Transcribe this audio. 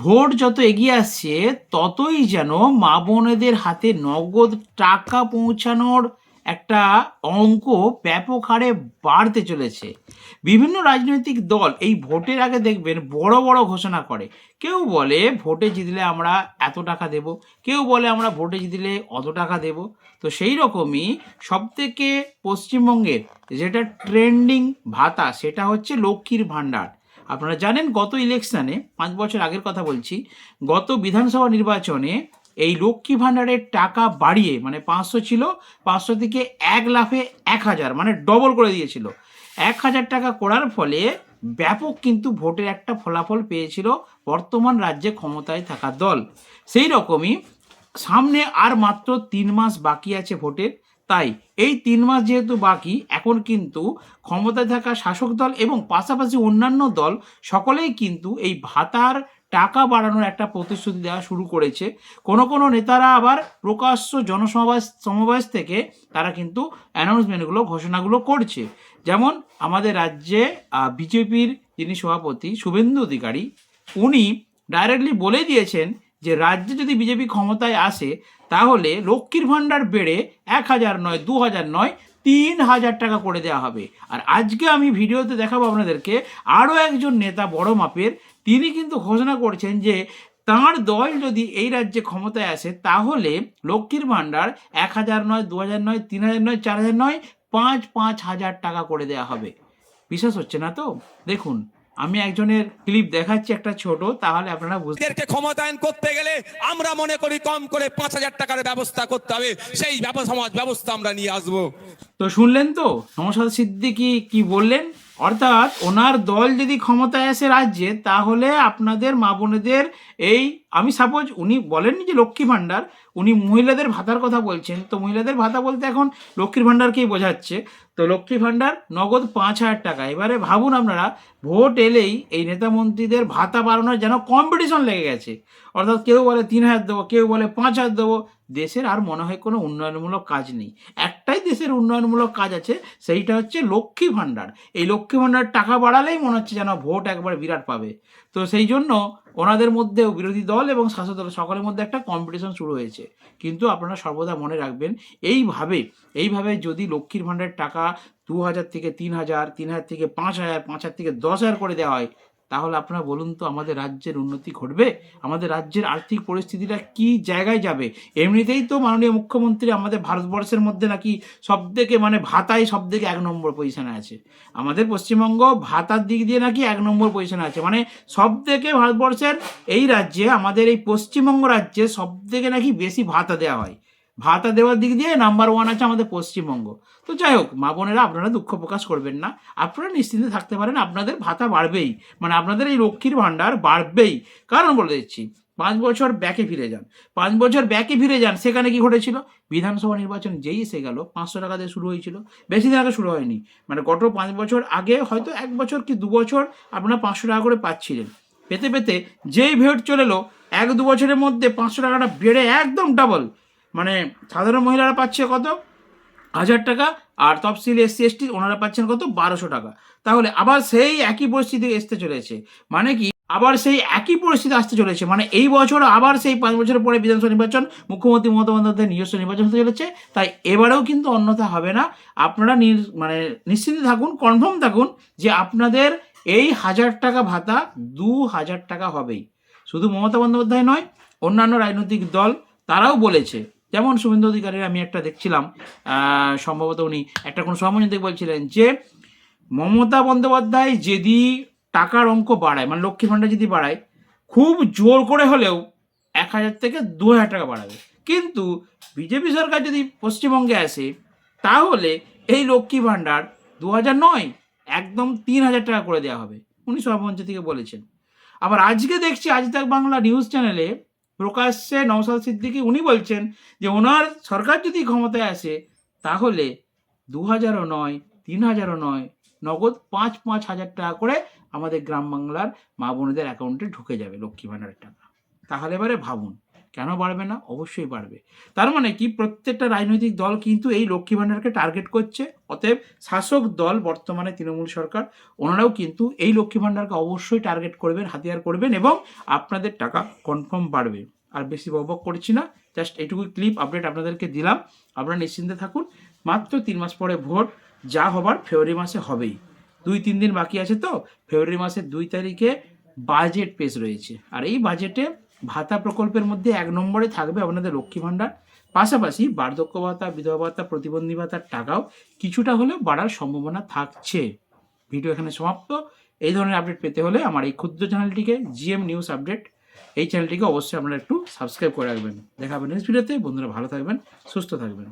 Vote যত এগিয়ে আসছে, ততই যেন মা বোনেদের হাতে নগদ টাকা পৌঁছানোর একটা অঙ্ক ব্যাপক হারে বাড়তে চলেছে। বিভিন্ন রাজনৈতিক দল এই ভোটের আগে দেখবেন বড় বড় ঘোষণা করে। কেউ বলে ভোটে জিতলে আমরা এত টাকা দেব, কেউ বলে আমরা ভোটে জিতলে অত টাকা দেব। তো সেই রকমই সবথেকে পশ্চিমবঙ্গের যেটা ট্রেন্ডিং ভাতা সেটা হচ্ছে লক্ষ্মীর ভাণ্ডার। আপনারা জানেন গত ইলেকশনে, পাঁচ বছর আগের কথা বলছি, গত বিধানসভা নির্বাচনে এই লক্ষ্মী ভাণ্ডারের টাকা বাড়িয়ে মানে পাঁচশো ছিল, পাঁচশো থেকে এক লাফে এক হাজার মানে ডবল করে দিয়েছিল। এক হাজার টাকা করার ফলে ব্যাপক কিন্তু ভোটের একটা ফলাফল পেয়েছিল বর্তমান রাজ্যে ক্ষমতায় থাকা দল। সেই রকমই সামনে আর মাত্র তিন মাস বাকি আছে ভোটের তাই এই তিন মাস যেহেতু বাকি, এখন কিন্তু ক্ষমতায় থাকা শাসক দল এবং পাশাপাশি অন্যান্য দল সকলেই কিন্তু এই ভাতার টাকা বাড়ানোর একটা প্রতিশ্রুতি দেওয়া শুরু করেছে। কোনো কোনো নেতারা আবার প্রকাশ্য জনসমাবেশ, সমাবেশ থেকে তারা কিন্তু অ্যানাউন্সমেন্টগুলো, ঘোষণাগুলো করছে। যেমন আমাদের রাজ্যে বিজেপির যিনি সভাপতি শুভেন্দু অধিকারী, উনি ডাইরেক্টলি বলে দিয়েছেন যে রাজ্যে যদি বিজেপি ক্ষমতায় আসে, তাহলে লক্ষ্মীর ভাণ্ডার বেড়ে এক হাজার নয়, দু হাজার নয়, তিন হাজার টাকা করে দেওয়া হবে। আর আজকে আমি ভিডিওতে দেখাবো আপনাদেরকে আরও একজন নেতা বড় মাপের, তিনি কিন্তু ঘোষণা করছেন যে তাঁর দল যদি এই রাজ্যে ক্ষমতায় আসে, তাহলে লক্ষ্মীর ভাণ্ডার এক হাজার নয়, দু হাজার নয়, তিন হাজার নয়, চার হাজার নয়, পাঁচ পাঁচ হাজার টাকা করে দেওয়া হবে। বিশ্বাস হচ্ছে না তো? দেখুন আমি একজনের ক্লিপ দেখাচ্ছি একটা ছোট তাহলে আপনারা বুঝতে ক্ষমতায়ন করতে গেলে আমরা মনে করি কম করে পাঁচ হাজার টাকার ব্যবস্থা করতে হবে। সেই সমাজ ব্যবস্থা আমরা নিয়ে আসব। তো শুনলেন তো? নমসাদ সিদ্দিকি কি বললেন? অর্থাৎ ওনার দল যদি ক্ষমতায় আসে রাজ্যে, তাহলে আপনাদের মা বোনেদের এই, আমি সাপোজ উনি বলেননি যে লক্ষ্মী ভাণ্ডার, উনি মহিলাদের ভাতার কথা বলছেন। তো মহিলাদের ভাতা বলতে এখন লক্ষ্মীর ভাণ্ডারকেই বোঝাচ্ছে। তো লক্ষ্মী ভাণ্ডার নগদ পাঁচ হাজার টাকা। এবারে ভাবুন আপনারা, ভোট এলেই এই নেতা মন্ত্রীদের ভাতা বাড়ানোর যেন কম্পিটিশন লেগে গেছে। অর্থাৎ কেউ বলে তিন হাজার দেবো, কেউ বলে পাঁচ হাজার দেবো দেশের আর মনে হয় কোনো উন্নয়নমূলক কাজ নেই। একটাই দেশের উন্নয়নমূলক কাজ আছে, সেইটা হচ্ছে লক্ষ্মী ভাণ্ডার। এই লক্ষ্মী ভাণ্ডার টাকা বাড়ালেই মনে হচ্ছে যেন ভোট একবার বিরাট পাবে। তো সেই জন্য ওনাদের মধ্যেও বিরোধী দল এবং শাসক দল সকলের মধ্যে একটা কম্পিটিশন শুরু হয়েছে। কিন্তু আপনারা সর্বদা মনে রাখবেন, এইভাবে এইভাবে যদি লক্ষ্মীর ভাণ্ডারের টাকা দু হাজার থেকে তিন হাজার তিন হাজার থেকে পাঁচ হাজার পাঁচ হাজার থেকে দশ হাজার করে দেওয়া হয় তাহলে আপনারা বলুন তো, আমাদের রাজ্যের উন্নতি ঘটবে? আমাদের রাজ্যের আর্থিক পরিস্থিতিটা কি জায়গায় যাবে? এমনিতেই তো মাননীয় মুখ্যমন্ত্রী আমাদের ভারতবর্ষের মধ্যে নাকি সব থেকে মানে ভাতাই সব থেকে এক নম্বর পজিশনে আছে। আমাদের পশ্চিমবঙ্গ ভাতার দিক দিয়ে নাকি এক নম্বর পজিশনে আছে। মানে সব থেকে ভারতবর্ষের এই রাজ্যে, আমাদের এই পশ্চিমবঙ্গ রাজ্যে সব থেকে নাকি বেশি ভাতা দেওয়া হয়। ভাতা দেওয়ার দিক দিয়ে নাম্বার ওয়ান আছে আমাদের পশ্চিমবঙ্গ। তো যাই হোক, মা বোনেরা, আপনারা দুঃখ প্রকাশ করবেন না। আপনারা নিশ্চিন্তে থাকতে পারেন, আপনাদের ভাতা বাড়বেই। মানে আপনাদের এই লক্ষ্মীর ভাণ্ডার বাড়বেই। কারণ বলে দিচ্ছি, পাঁচ বছর ব্যাকে ফিরে যান। পাঁচ বছর ব্যাকে ফিরে যান, সেখানে কি ঘটেছিল? বিধানসভা নির্বাচন যেই এসে গেল, পাঁচশো টাকা দিয়ে শুরু হয়েছিল। বেশি দিন আগে শুরু হয়নি। মানে গত পাঁচ বছর আগে হয়তো এক বছর কি দু বছর আপনারা পাঁচশো টাকা করে পাচ্ছিলেন। পেতে পেতে যেই ভেট চলে এলো, এক দু বছরের মধ্যে পাঁচশো টাকাটা বেড়ে একদম ডাবল মানে সাধারণ মহিলারা পাচ্ছে কত? হাজার টাকা আর তফসিল এসসি, এসটি ওনারা পাচ্ছেন কত? বারোশো টাকা। তাহলে আবার সেই একই পরিস্থিতি আসতে চলেছে। মানে কি? আবার সেই একই পরিস্থিতি আসতে চলেছে। মানে এই বছর আবার সেই পাঁচ বছর পরে বিধানসভা নির্বাচন, মুখ্যমন্ত্রী মমতা বন্দ্যোপাধ্যায়ের নিজস্ব নির্বাচন হতে চলেছে। তাই এবারেও কিন্তু অন্যথা হবে না। আপনারা নির- মানে নিশ্চিন্ত থাকুন কনফার্ম থাকুন যে আপনাদের এই হাজার টাকা ভাতা দু হাজার টাকা হবেই। শুধু মমতা বন্দ্যোপাধ্যায় নয়, অন্যান্য রাজনৈতিক দল, তারাও বলেছে। যেমন শুভেন্দু অধিকারীর আমি একটা দেখছিলাম সম্ভবত উনি একটা কোনো থেকে বলছিলেন যে, মমতা বন্দ্যোপাধ্যায় যদি টাকার অঙ্ক বাড়ায় মানে লক্ষ্মী ভাণ্ডার যদি বাড়ায়, খুব জোর করে হলেও এক হাজার থেকে দু হাজার টাকা বাড়াবে। কিন্তু বিজেপি সরকার যদি পশ্চিমবঙ্গে আসে, তাহলে এই লক্ষ্মী ভাণ্ডার দু হাজার নয়, একদম তিন হাজার টাকা করে দেওয়া হবে, উনি সভাপঞ্চ থেকে বলেছেন। আবার আজকে দেখছি আজ তাক বাংলা নিউজ চ্যানেলে প্রকাশ্যে নওসাদ সিদ্দিকি উনি বলছেন যে ওনার সরকার যদি ক্ষমতায় আসে, তাহলে দু হাজারও নয় তিন হাজারও নয়, নগদ পাঁচ পাঁচ হাজার টাকা করে আমাদের গ্রাম বাংলার মা বোনেদের অ্যাকাউন্টে ঢুকে যাবে লক্ষ্মী ভাণ্ডারের টাকা। তাহলে এবারে ভাবুন। কেন বাড়বে না? অবশ্যই বাড়বে। তার মানে কি? প্রত্যেকটা রাজনৈতিক দল কিন্তু এই লক্ষ্মী ভাণ্ডারকে টার্গেট করছে। অতএব শাসক দল বর্তমানে তৃণমূল সরকার, ওনারাও কিন্তু এই লক্ষ্মী ভাণ্ডারকে অবশ্যই টার্গেট করবেন, হাতিয়ার করবেন এবং আপনাদের টাকা কনফার্ম বাড়বে। আর বেশি বকবক করছি না। জাস্ট এটুকু ক্লিপ আপডেট আপনাদেরকে দিলাম। আপনারা নিশ্চিন্তে থাকুন। মাত্র তিন মাস পরে ভোট, যা হবার ফেব্রুয়ারি মাসে হবেই। দুই, তিন দিন বাকি আছে তো? ফেব্রুয়ারি মাসের দুই তারিখে বাজেট পেশ রয়েছে। আর এই বাজেটে ভাতা প্রকল্পের মধ্যে এক নম্বরে থাকবে আপনাদের লক্ষ্মী ভাণ্ডার, পাশাপাশি বার্ধক্য ভাতা, বিধবা ভাতা, প্রতিবন্ধী ভাতার টাকাও কিছুটা হলেও বাড়ার সম্ভাবনা থাকছে। ভিডিও এখানে সমাপ্ত। এই ধরনের আপডেট পেতে হলে আমার এই ক্ষুদ্র চ্যানেলটিকে জিএম নিউজ আপডেট, এই চ্যানেলটিকে অবশ্যই আপনারা একটু সাবস্ক্রাইব করে রাখবেন। দেখা হবে নেক্সট ভিডিওতে বন্ধুরা ভালো থাকবেন, সুস্থ থাকবেন।